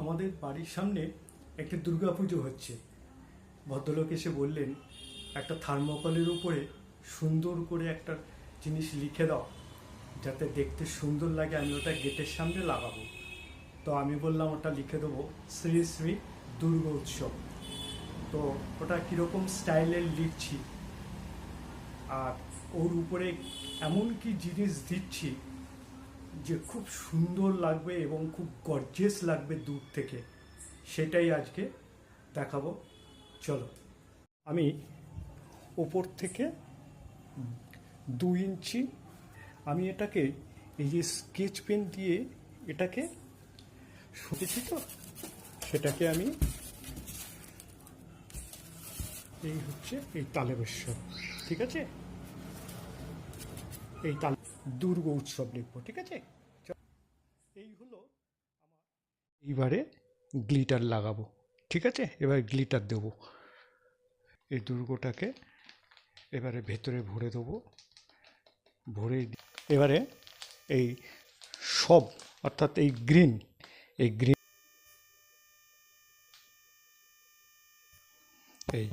আমাদের বাড়ির সামনে একটি দুর্গাপুজো হচ্ছে। ভদ্রলোক এসে বললেন, একটা থার্মোকলের উপরে সুন্দর করে একটা জিনিস লিখে দাও, যাতে দেখতে সুন্দর লাগে, আমি ওটা গেটের সামনে লাগাবো। তো আমি বললাম, ওটা লিখে দেবো, শ্রী শ্রী দুর্গা উৎসব। তো ওটা কীরকম স্টাইলের লিখছি, আর ওর উপরে এমন কি জিনিস দিচ্ছি যে খুব সুন্দর লাগবে এবং খুব গর্জেস লাগবে দূর থেকে, সেটাই আজকে দেখাবো। চলো, আমি ওপর থেকে দু ইঞ্চি, আমি এটাকে এই যে স্কেচ পেন দিয়ে এটাকে শুনেছি তো, সেটাকে আমি এই হচ্ছে এই তালেবেশ্বর, ঠিক আছে? এই তাল দুর্গ উৎসব লিখব, ঠিক আছে? এই হলো আমার এইবারে গ্লিটার লাগাবো, ঠিক আছে? এবার গ্লিটার দেবো। এই দুর্গটাকে এবারে ভেতরে ভরে দেবো। ভরে এবারে এই সব, অর্থাৎ এই গ্রিন এই গ্রিন এই